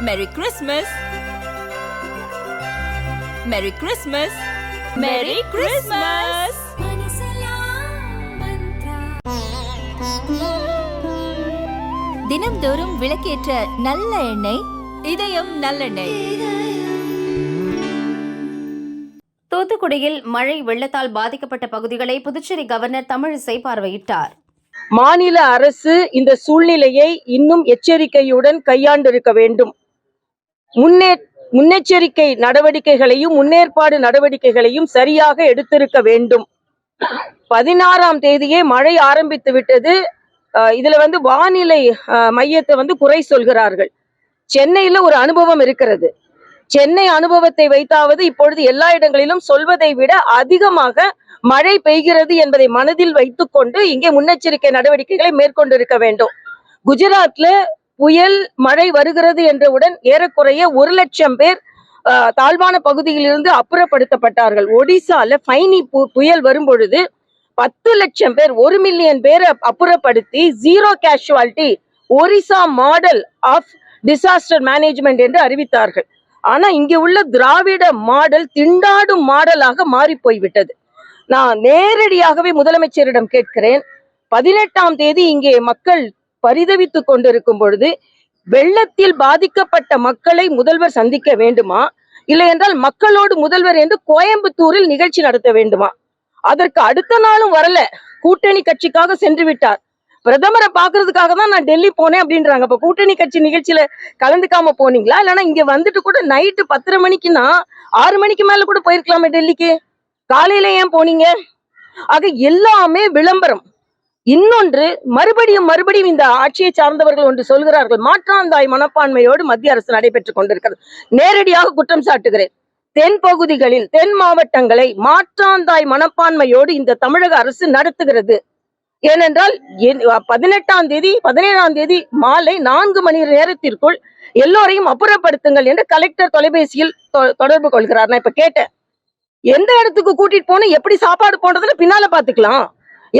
மெரி கிறிஸ்மஸ் மெரி கிறிஸ்மஸ் மெரி கிறிஸ்மஸ் தினம்தோறும் விளக்கேற்ற நல்ல எண்ணெய் இதயம் நல்லெண்ணெய். தூத்துக்குடியில் மழை வெள்ளத்தால் பாதிக்கப்பட்ட பகுதிகளை புதுச்சேரி கவர்னர் தமிழிசை பார்வையிட்டார். மாநில அரசு இந்த சூழ்நிலையை இன்னும் எச்சரிக்கையுடன் கையாண்டிருக்க வேண்டும். முன்னே முன்னெச்சரிக்கை நடவடிக்கைகளையும் முன்னேற்பாடு நடவடிக்கைகளையும் சரியாக எடுத்திருக்க வேண்டும். பதினாறாம் தேதியே மழை ஆரம்பித்து விட்டது. இதுல வந்து வானிலை மையத்தை வந்து குறை சொல்கிறார்கள். சென்னையில ஒரு அனுபவம் இருக்கிறது. சென்னை அனுபவத்தை வைத்தாவது இப்பொழுது எல்லா இடங்களிலும் சொல்வதை விட அதிகமாக மழை பெய்கிறது என்பதை மனதில் வைத்துக்கொண்டு இங்கே முன்னெச்சரிக்கை நடவடிக்கைகளை மேற்கொண்டிருக்க வேண்டும். குஜராத்ல புயல் மழை வருகிறது என்றவுடன் ஏறக்குறைய ஒரு லட்சம் பேர் தாழ்வான பகுதியிலிருந்து அப்புறப்படுத்தப்பட்டார்கள். ஒடிசால ஃபைனி பு- புயல் வரும்பொழுது பத்து லட்சம் பேர் ஒரு மில்லியன் பேரை அப்புறப்படுத்தி zero casualty Orissa model of disaster management என்று அறிவித்தார்கள். ஆனா இங்கே உள்ள திராவிட மாடல் திண்டாடும் மாடலாக மாறி போய்விட்டது. நான் நேரடியாகவே முதலமைச்சரிடம் கேட்கிறேன். பதினெட்டாம் தேதி இங்கே மக்கள் பரிதவித்துக் கொண்டிருக்கும் பொழுது வெள்ளத்தில் பாதிக்கப்பட்ட மக்களை முதல்வர் சந்திக்க வேண்டுமா? இல்லை என்றால் மக்களோடு முதல்வர் என்று கோயம்புத்தூரில் நிகழ்ச்சி நடத்த வேண்டுமா? அதற்கு அடுத்த நாளும் வரல. கூட்டணி கட்சிக்காக சென்று விட்டார். பிரதமரை பாக்குறதுக்காக தான் நான் டெல்லி போனேன் அப்படின்றாங்க. அப்ப கூட்டணி கட்சி நிகழ்ச்சியில கலந்துக்காம போனீங்களா? இல்லைன்னா இங்க வந்துட்டு கூட நைட்டு பத்தரை மணிக்குன்னா ஆறு மணிக்கு மேல கூட போயிருக்கலாமே டெல்லிக்கு. காலையில ஏன் போனீங்க? ஆக எல்லாமே விளம்பரம். இன்னொன்று மறுபடியும் மறுபடியும் இந்த ஆட்சியை சார்ந்தவர்கள் ஒன்று சொல்கிறார்கள் மாற்றாந்தாய் மனப்பான்மையோடு மத்திய அரசு நடைபெற்றுக் கொண்டிருக்கிறது. நேரடியாக குற்றம் சாட்டுகிறேன். தென் பகுதிகளில் தென் மாவட்டங்களை மாற்றாந்தாய் மனப்பான்மையோடு இந்த தமிழக அரசு நடத்துகிறது. ஏனென்றால் என்- பதினெட்டாம் தேதி பதினேழாம் தேதி மாலை நான்கு மணி நேரத்திற்குள் எல்லோரையும் அப்புறப்படுத்துங்கள் என்று கலெக்டர் தொலைபேசியில் தொ- தொடர்பு கொள்கிறார். நான் இப்ப கேட்டேன். எந்த இடத்துக்கு கூட்டிட்டு போகணும் எப்படி சாப்பாடு போன்றதுன்னு பின்னால பாத்துக்கலாம்.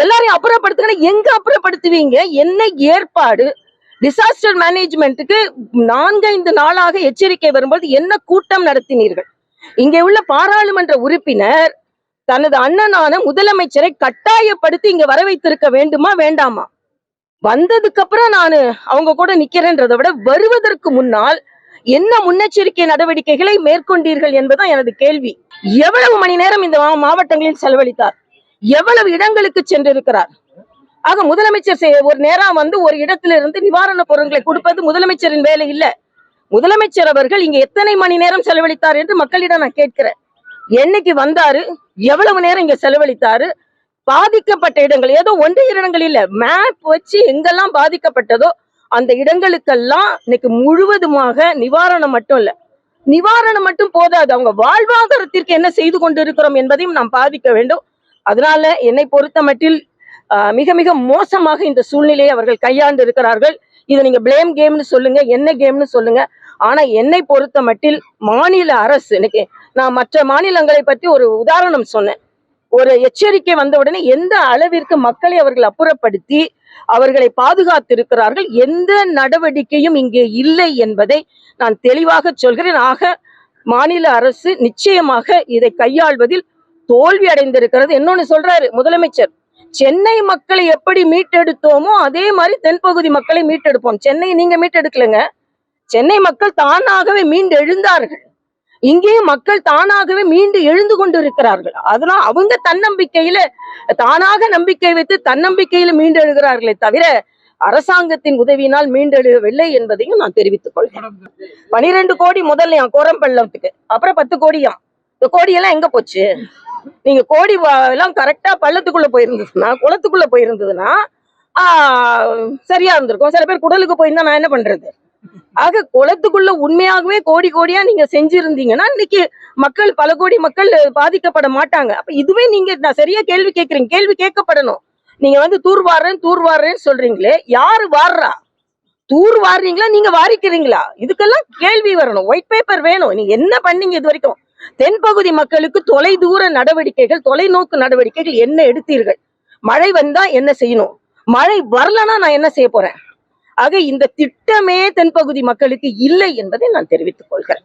எல்லாரையும் அப்புறப்படுத்துங்க எங்க அப்புறப்படுத்துவீங்க? என்ன ஏற்பாடு? டிசாஸ்டர் மேனேஜ்மெண்ட்டுக்கு நான்கைந்து நாளாக எச்சரிக்கை வரும்போது என்ன கூட்டம் நடத்தினீர்கள்? இங்கே உள்ள பாராளுமன்ற உறுப்பினர் தனது அண்ணனான முதலமைச்சரை கட்டாயப்படுத்தி இங்க வர வைத்திருக்க வேண்டுமா வேண்டாமா? வந்ததுக்கு அப்புறம் நான் அவங்க கூட நிக்கிறேன்றதை விட வருவதற்கு முன்னால் என்ன முன்னெச்சரிக்கை நடவடிக்கைகளை மேற்கொண்டீர்கள் என்பதுதான் எனது கேள்வி. எவ்வளவு மணி நேரம் இந்த மாவட்டங்களில் செலவழித்தார்? எவ்வளவு இடங்களுக்கு சென்றிருக்கிறார்? ஆக முதலமைச்சர் ஒரு நேரம் வந்து ஒரு இடத்திலிருந்து நிவாரண பொருட்களை கொடுப்பது முதலமைச்சரின் வேலை இல்ல. முதலமைச்சர் அவர்கள் இங்க எத்தனை மணி நேரம் செலவழித்தார் என்று மக்களிடம் நான் கேட்கிறேன். என்னைக்கு வந்தாரு? எவ்வளவு நேரம் இங்க செலவழித்தாரு? பாதிக்கப்பட்ட இடங்கள் ஏதோ ஒன்று இடங்கள் இல்ல. மேப் வச்சு எங்கெல்லாம் பாதிக்கப்பட்டதோ அந்த இடங்களுக்கெல்லாம் இன்னைக்கு முழுவதுமாக நிவாரணம் மட்டும் இல்ல. நிவாரணம் மட்டும் போதாது. அவங்க வாழ்வாதாரத்திற்கு என்ன செய்து கொண்டிருக்கிறோம் என்பதையும் நாம் பாதிக்க வேண்டும். அதனால என்னை பொறுத்த மட்டில் மிக மிக மோசமாக இந்த சூழ்நிலையை அவர்கள் கையாண்டு இருக்கிறார்கள். இதை நீங்க பிளேம் கேம்னு சொல்லுங்க என்ன கேம்னு சொல்லுங்க. ஆனா என்னை பொறுத்த மட்டில் மாநில அரசு இன்னைக்கு நான் மற்ற மாநிலங்களை பற்றி ஒரு உதாரணம் சொன்னேன். ஒரு எச்சரிக்கை வந்த உடனே எந்த அளவிற்கு மக்களை அவர்கள் அப்புறப்படுத்தி அவர்களை பாதுகாத்திருக்கிறார்கள் எந்த நடவடிக்கையும் இங்கே இல்லை என்பதை நான் தெளிவாக சொல்கிறேன். ஆக மாநில அரசு நிச்சயமாக இதை கையாள்வதில் தோல்வி அடைந்திருக்கிறது. இன்னொன்னு சொல்றாரு முதலமைச்சர். சென்னை மக்களை எப்படி மீட்டெடுத்தோமோ அதே மாதிரி தென்பகுதி மக்களை மீட்டெடுப்போம். சென்னை நீங்க மீட்டெடுக்கலங்க. சென்னை மக்கள் தானாகவே மீண்டு எழுந்தார்கள். இங்கேயும் மக்கள் தானாகவே மீண்டு எழுந்து கொண்டு இருக்கிறார்கள் அதனால் அவங்க தன்னம்பிக்கையில தானாக நம்பிக்கை வைத்து தன்னம்பிக்கையில மீண்டு எழுகிறார்களே தவிர அரசாங்கத்தின் உதவியினால் மீண்டெழுகவில்லை என்பதையும் நான் தெரிவித்துக் கொள்கிறேன். பனிரெண்டு கோடி முதல்ல என் கோரம்பள்ளத்துக்கு. அப்புறம் பத்து கோடியாம். இந்த கோடியெல்லாம் எங்க போச்சு? நீங்க கோடி எல்லாம் கரெக்டா பள்ளத்துக்குள்ள போயிருந்ததுன்னா குளத்துக்குள்ள போயிருந்ததுன்னா ஆஹ் சரியா இருந்திருக்கும். சில பேர் குடலுக்கு போயிருந்தா நான் என்ன பண்றது? ஆக குளத்துக்குள்ள உண்மையாகவே கோடி கோடியா நீங்க செஞ்சிருந்தீங்கன்னா இன்னைக்கு மக்கள் பல கோடி மக்கள் பாதிக்கப்பட மாட்டாங்க. அப்ப இதுவே நீங்க நான் சரியா கேள்வி கேட்கறீங்க கேள்வி கேட்கப்படணும். நீங்க வந்து தூர் வாடுறேன் தூர் வாடுறேன்னு சொல்றீங்களே யாரு வாடுறா தூர் வாடுறீங்களா நீங்க வாரிக்கிறீங்களா? இதுக்கெல்லாம் கேள்வி வரணும். ஒயிட் பேப்பர் வேணும். நீங்க என்ன பண்ணீங்க இது வரைக்கும்? தென்பகுதி மக்களுக்கு தொலைதூர நடவடிக்கைகள் தொலைநோக்கு நடவடிக்கைகள் என்ன எடுத்தீர்கள்? மழை வந்தா என்ன செய்யணும்? மழை வரலன்னா நான் என்ன செய்ய போறேன்? ஆக இந்த திட்டமே தென்பகுதி மக்களுக்கு இல்லை என்பதை நான் தெரிவித்துக் கொள்கிறேன்.